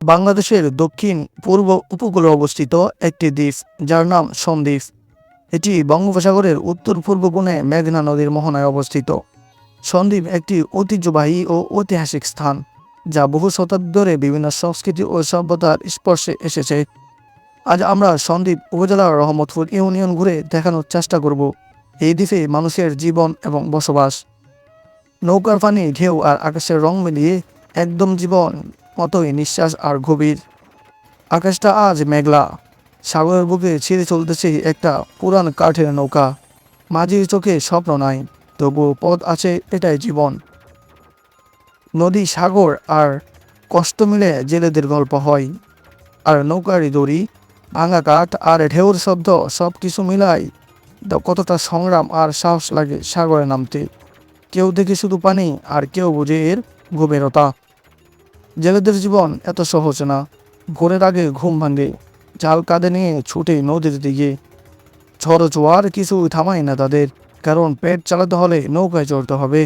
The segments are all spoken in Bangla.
বাংলাদেশের দক্ষিণ পূর্ব উপকূলে অবস্থিত একটি দ্বীপ, যার নাম সন্দ্বীপ। এটি বঙ্গোপসাগরের উত্তর পূর্ব কোণে মেঘনা নদীর মোহনায় অবস্থিত। সন্দ্বীপ একটি ঐতিহ্যবাহী ও ঐতিহাসিক স্থান, যা বহু শতাব্দী ধরে বিভিন্ন সংস্কৃতি ও সভ্যতার স্পর্শে এসেছে। আজ আমরা সন্দ্বীপ উপজেলার রহমতপুর ইউনিয়ন ঘুরে দেখানোর চেষ্টা করব। এই দ্বীপে মানুষের জীবন এবং বসবাস। নৌকার পানি, ঢেউ আর আকাশের রং মিলিয়ে একদম জীবন মতোই নিঃশ্বাস আর গভীর। আকাশটা আজ মেঘলা। সাগরের বুকে ছিঁড়ে চলতেছে একটা পুরান কাঠের নৌকা। মাঝির চোখে স্বপ্ন নাই তবু পথ আছে এটাই জীবন। নদী, সাগর আর কষ্ট মিলে জেলেদের গল্প হয়। আর নৌকারি দড়ি, ভাঙা কাঠ আর ঢেউর শব্দ সব কিছু মিলাই কতটা সংগ্রাম আর সাহস লাগে সাগরে নামতে। কেউ দেখে শুধু পানি আর কেউ বুঝে এর গভীরতা। জেলেদের জীবন এত সহজ না। ঘোরের আগে ঘুম ভাঙে, জাল কাঁধে নিয়ে ছুটে নদীর দিকে। ঝড় জোয়ার কিছু থামায় না তাদের, কারণ পেট চালাতে হলে নৌকায় চড়তে হবে।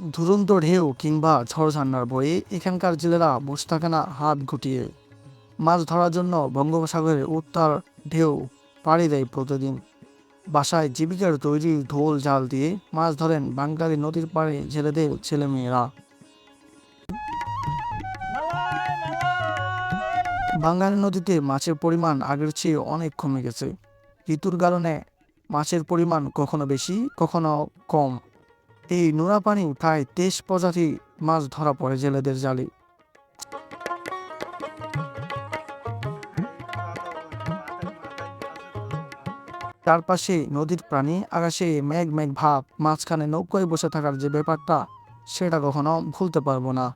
দুরন্ত ঢেউ কিংবা ঝড়ঝান্নার বয়ে এখানকার জেলেরা বসে থাকে না হাত গুটিয়ে মাছ ধরার জন্য বঙ্গোপসাগরের উত্তার ঢেউ পাড়ি দেয় প্রতিদিন। বাসায় জীবিকার তৈরি ঢোল জাল দিয়ে মাছ ধরেন বাঙালি নদীর পাড়ে জেলেদের ছেলেমেয়েরা। বাঙালি নদীতে মাছের পরিমাণ আগের চেয়ে অনেক কমে গেছে। ঋতুর কারণে মাছের পরিমাণ কখনো বেশি, কখনো কম। এই নোনা পানি প্রায় তেইশ প্রজাতি মাছ ধরা পড়ে জেলেদের জালে। চারপাশে নদীর প্রাণী, আকাশে মেঘ মেঘ ভাব, মাঝখানে নৌকায় বসে থাকার যে ব্যাপারটা, সেটা কখনো ভুলতে পারব না।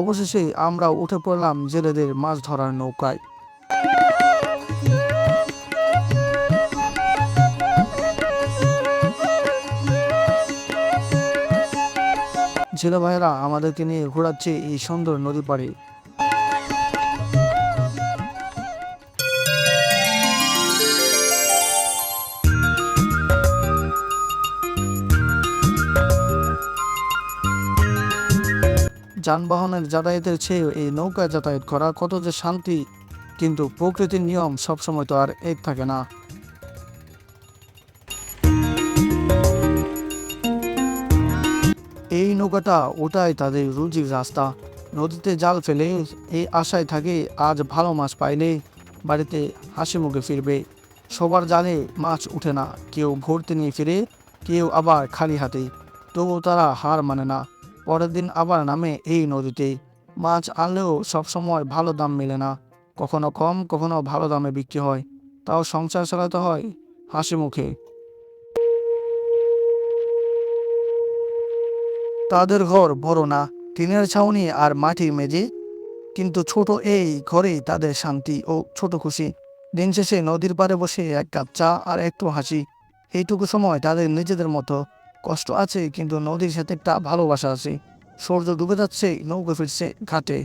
অবশেষে আমরা উঠে পড়লাম জেলেদের মাছ ধরার নৌকায়। জেলে ভাইয়েরা, আমাদেরকে নিয়ে ঘোরাচ্ছে এই সুন্দর নদী পাড়ে। যানবাহনের যাতায়াতের চেয়ে এই নৌকায় যাতায়াত করা কত যে শান্তি, কিন্তু প্রকৃতির নিয়ম সবসময় তো আর এক থাকে না। এই নৌকাটা ওটাই তাদের রুজির রাস্তা। নদীতে জাল ফেলে এই আশায় থাকে আজ ভালো মাছ পাইলে বাড়িতে হাসি মুখে ফিরবে। সবার জালে মাছ উঠে না, কেউ ভর্তি নিয়ে ফিরে, কেউ আবার খালি হাতে। তবুও তারা হার মানে না। পরের দিন আবার নামে এই নদীতে মাছ আনলেও সবসময় ভালো দাম মেলে না। কখনো কম, কখনো ভালো দামে বিক্রি হয়। তাও সংসার চালাতে হয় হাসি মুখে। তাদের ঘর বড় না, টিনের ছাউনি আর মাটির মেঝে। কিন্তু ছোট এই ঘরেই তাদের শান্তি ও ছোট খুশি। দিন শেষে নদীর পাড়ে বসে এক কাপ চা আর একটু হাসি। এইটুকু সময় তাদের নিজেদের মতো কষ্ট আছে কিন্তু নদীর সাথে একটা ভালোবাসা আছে। সূর্য ডুবে যাচ্ছে নৌকা ফিরছে ঘাটে।